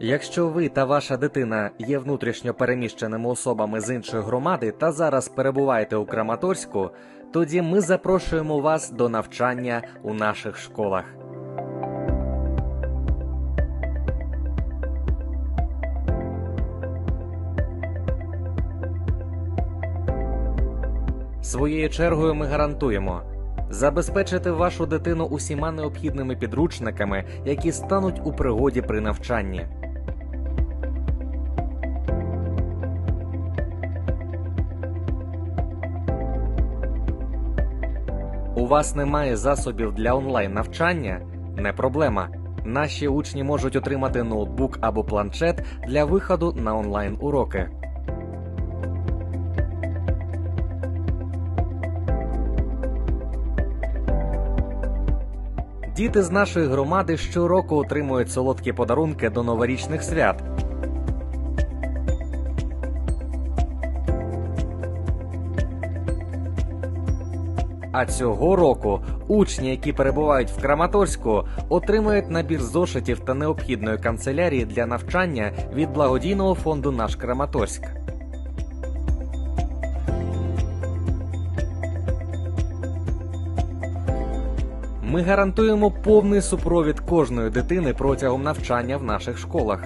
Якщо ви та ваша дитина є внутрішньо переміщеними особами з іншої громади та зараз перебуваєте у Краматорську, тоді ми запрошуємо вас до навчання у наших школах. Своєю чергою ми гарантуємо забезпечити вашу дитину усіма необхідними підручниками, які стануть у пригоді при навчанні. У вас немає засобів для онлайн навчання? Не проблема. Наші учні можуть отримати ноутбук або планшет для виходу на онлайн уроки. Діти з нашої громади щороку отримують солодкі подарунки до новорічних свят. А цього року учні, які перебувають в Краматорську, отримують набір зошитів та необхідної канцелярії для навчання від благодійного фонду Наш Краматорськ. Ми гарантуємо повний супровід кожної дитини протягом навчання в наших школах.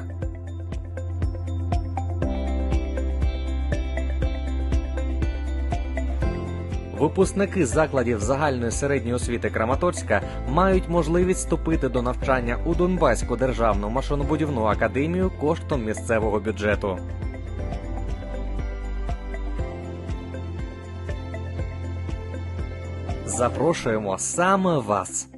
Випускники закладів загальної середньої освіти Краматорська мають можливість вступити до навчання у Донбаську державну машинобудівну академію коштом місцевого бюджету. Запрошуємо саме вас.